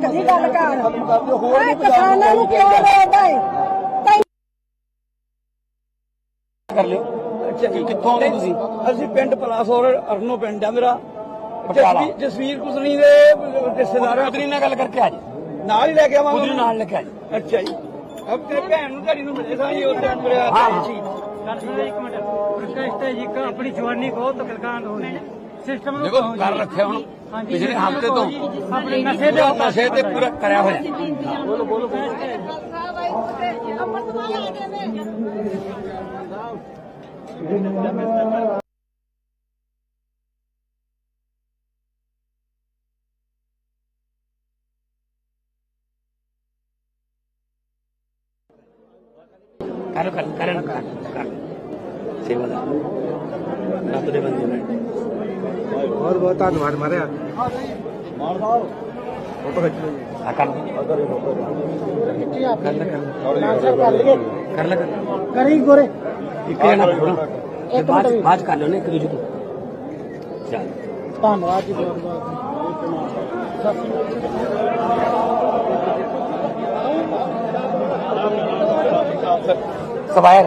ਤੱਕ ਦੀ ਗੱਲ ਕਰ। ਹੋਰ ਇਹ ਨਹੀਂ ਕਿਸਾਨਾਂ ਨੂੰ ਕਿਉਂ ਰੋਕਦਾ ਹੈ ਕਰ ਲਿਓ। ਕਿ ਕਿੱਥੋਂ ਆਉਂਦੇ ਤੁਸੀਂ? ਅਸੀਂ ਪਿੰਡ ਪਲਾਸੌਰ ਅਰਨੋ ਪਿੰਡ ਆ ਮੇਰਾ। ਪਟਿਆਲਾ। ਜਸਵੀਰ- ਜਸਵੀਰ ਕੁਸਣੀ ਦੇ ਰਿਸ਼ਤੇਦਾਰ ਆ। ਉਦਰੀ ਨਾਲ ਗੱਲ ਕਰਕੇ ਆ ਜੀ। ਨਾਲ ਹੀ ਲੈ ਕੇ ਆਵਾਂਗੇ ਉਦਰੀ ਨਾਲ ਲੈ ਕੇ ਆ ਜੀ। ਅੱਛਾ ਜੀ। ਅਬ ਤੇਰੇ ਭੈਣ ਨੂੰ ਤੁਹਾਡੀ ਨੂੰ ਮਿਲੇ ਸਾਂ ਜੀ ਉੱਥੇ ਮੇਰਾ ਹਾਂ। ਸੀ ਇੱਕ ਮਿੰਟ। ਪ੍ਰੋਟੈਸਟ ਹੈ ਜੀ ਕਿ ਆਪਣੀ ਜਵਾਨੀ ਬਹੁਤ ਕਲਕਾਂਡ ਹੋ ਰਹੀ ਹੈ ਸਿਸਟਮ ਨੂੰ ਦੇਖੋ ਕਰ ਰੱਖਿਆ ਹੁਣ। ਪਿਛਲੇ ਹਫ਼ਤੇ ਤੋਂ। ਆਪਣੇ ਨਸ਼ੇ ਦੇ ਨਸ਼ੇ ਤੇ ਪੂਰਾ ਕਰਿਆ ਹੋਇਆ। ਕਰ ਕਰ ਕਰਨ ਕਰ ਕਰ ਸੇਵਾ ਦਾ। ਰੱਬ ਦੇ ਬੰਦੇ ਨੇ। ਬਹੁਤ ਬਹੁਤ ਧੰਨਵਾਦ ਮਾਰਿਆ। ਆ ਕਰ ਕਰ ਲੈ ਕਰ ਲੈ। ਕਰ ਲੈ ਕਰ ਲੈ। ਕਰੀ ਗੋਰੇ। ਇੱਕ ਜਣਾ ਬੋਲੋ ਤੇ ਬਾਅਦ ਬਾਅਦ 'ਚ ਕਰ ਲਓ ਨਾ ਇੱਕ ਦੂਜੇ ਨੂੰ ਚੱਲ। ਧੰਨਵਾਦ ਜੀ ਬਹੁਤ ਬਹੁਤ। ਸਵਾਇਰ।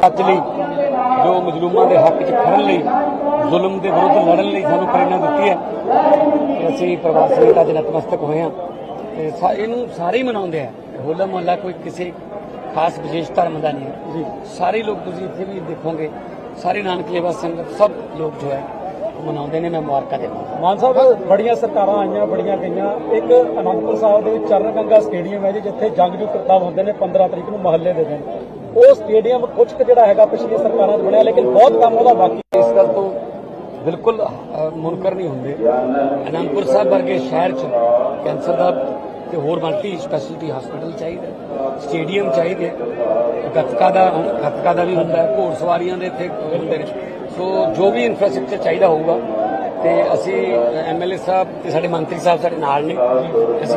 ਸੱਚ ਲਈ ਜੋ ਮਜ਼ਲੂਮਾਂ ਦੇ ਹੱਕ 'ਚ ਖੜਨ ਲਈ ਜ਼ੁਲਮ ਦੇ ਵਿਰੁੱਧ ਲੜਨ ਲਈ ਸਾਨੂੰ ਪ੍ਰੇਰਣਾ ਦਿੱਤੀ ਹੈ। ਤੇ ਅਸੀਂ ਪਰਿਵਾਰ ਸਮੇਤ ਅੱਜ ਨਤਮਸਤਕ ਹੋਏ ਹਾਂ। ਤੇ ਇਹਨੂੰ ਸਾਰੇ ਹੀ ਮਨਾਉਂਦੇ ਆ। ਹੋਲਾ ਮਹੱਲਾ ਕੋਈ ਕਿਸੇ ਖਾਸ ਵਿਸ਼ੇਸ਼ ਧਰਮ ਦਾ ਨਹੀਂ ਹੈ। ਜੀ। ਸਾਰੇ ਲੋਕ ਤੁਸੀਂ ਇੱਥੇ ਵੀ ਦੇਖੋਗੇ ਸਾਰੇ ਨਾਨਕ ਲੇਵਾ ਸੰਗਤ ਸਭ ਲੋਕ ਜੋ ਹੈ ਮਨਾਉਂਦੇ ਨੇ। ਮੈਂ ਮੁਬਾਰਕਾਂ ਦਿੰਦਾ ਮਾਨ ਸਾਹਿਬ ਬੜੀਆਂ ਸਰਕਾਰਾਂ ਆਈਆਂ ਬੜੀਆਂ ਗਈਆਂ। ਇੱਕ ਅਨੰਦਪੁਰ ਸਾਹਿਬ ਦੇ ਵਿੱਚ ਚਰਨ ਗੰਗਾ ਸਟੇਡੀਅਮ ਹੈ ਜੀ ਜਿੱਥੇ ਜੰਗਜੂ ਕਰਤੱਵ ਹੁੰਦੇ ਨੇ 15 ਤਰੀਕ ਨੂੰ ਮਹੱਲੇ ਦੇ ਦਿਨ। ਉਹ ਸਟੇਡੀਅਮ ਕੁਝ ਕੁ ਜਿਹੜਾ ਹੈਗਾ ਪਿਛਲੀਆਂ ਸਰਕਾਰਾਂ 'ਚ ਬਣਿਆ ਲੇਕਿਨ ਬਹੁਤ ਕੰਮ ਉਹਦਾ ਬਾਕੀ ਇਸ ਗੱਲ ਤੋਂ ਬਿਲਕੁਲ ਮੁਨਕਰ ਨਹੀਂ ਹੁੰਦੇ। ਅਨੰਦਪੁਰ ਸਾਹਿਬ ਵਰਗੇ ਸ਼ਹਿਰ 'ਚ ਕੈਂਸਰ ਦਾ ਤੇ ਹੋਰ ਮਲਟੀ ਸਪੈਸ਼ਲਿਟੀ ਹਸਪੀਟਲ ਚਾਹੀਦਾ ਸਟੇਡੀਅਮ ਚਾਹੀਦੇ ਗੱਤਕਾ ਦਾ ਗੱਤਕਾ ਦਾ ਵੀ ਹੁੰਦਾ ਘੋੜ ਸਵਾਰੀਆਂ ਦੇ ਇੱਥੇ ਹੁੰਦੇ ਨੇ। ਸੋ ਜੋ ਵੀ ਇਨਫਰਾਸਟ੍ਰਕਚਰ ਚਾਹੀਦਾ ਹੋਊਗਾ ਤੇ ਅਸੀਂ ਐਮਐਲਏ ਸਾਹਿਬ ਤੇ ਸਾਡੇ ਮੰਤਰੀ ਸਾਹਿਬ ਸਾਡੇ ਨਾਲ ਨੇ। ਅਸੀਂ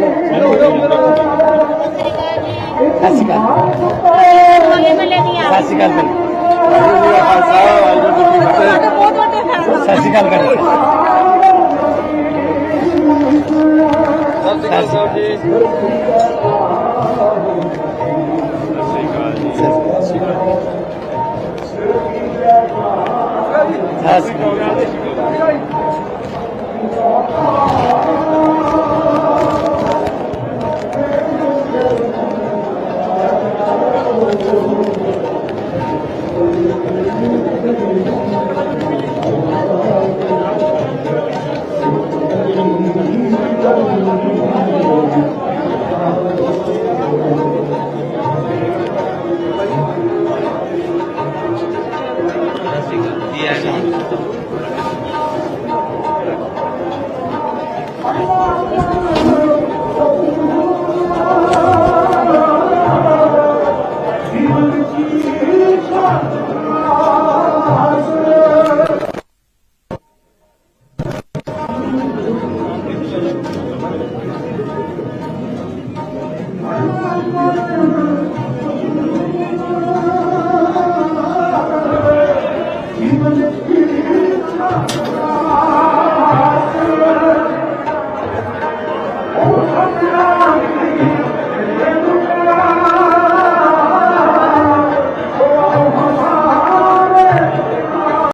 ਸਤਿ ਸ਼੍ਰੀ ਅਕਾਲ। ਸਤਿ ਸ਼੍ਰੀ ਅਕਾਲ। ਸਤਿ ਸ਼੍ਰੀ ਅਕਾਲ। ਤੁਹਾਡੇ ਸਤਿ ਸ਼੍ਰੀ ਅਕਾਲ। ਜੀ ਸਤਿ ਸ਼੍ਰੀ ਅਕਾਲ। ਸਤਿ ਸ਼੍ਰੀ ਅਕਾਲ। Oh, come.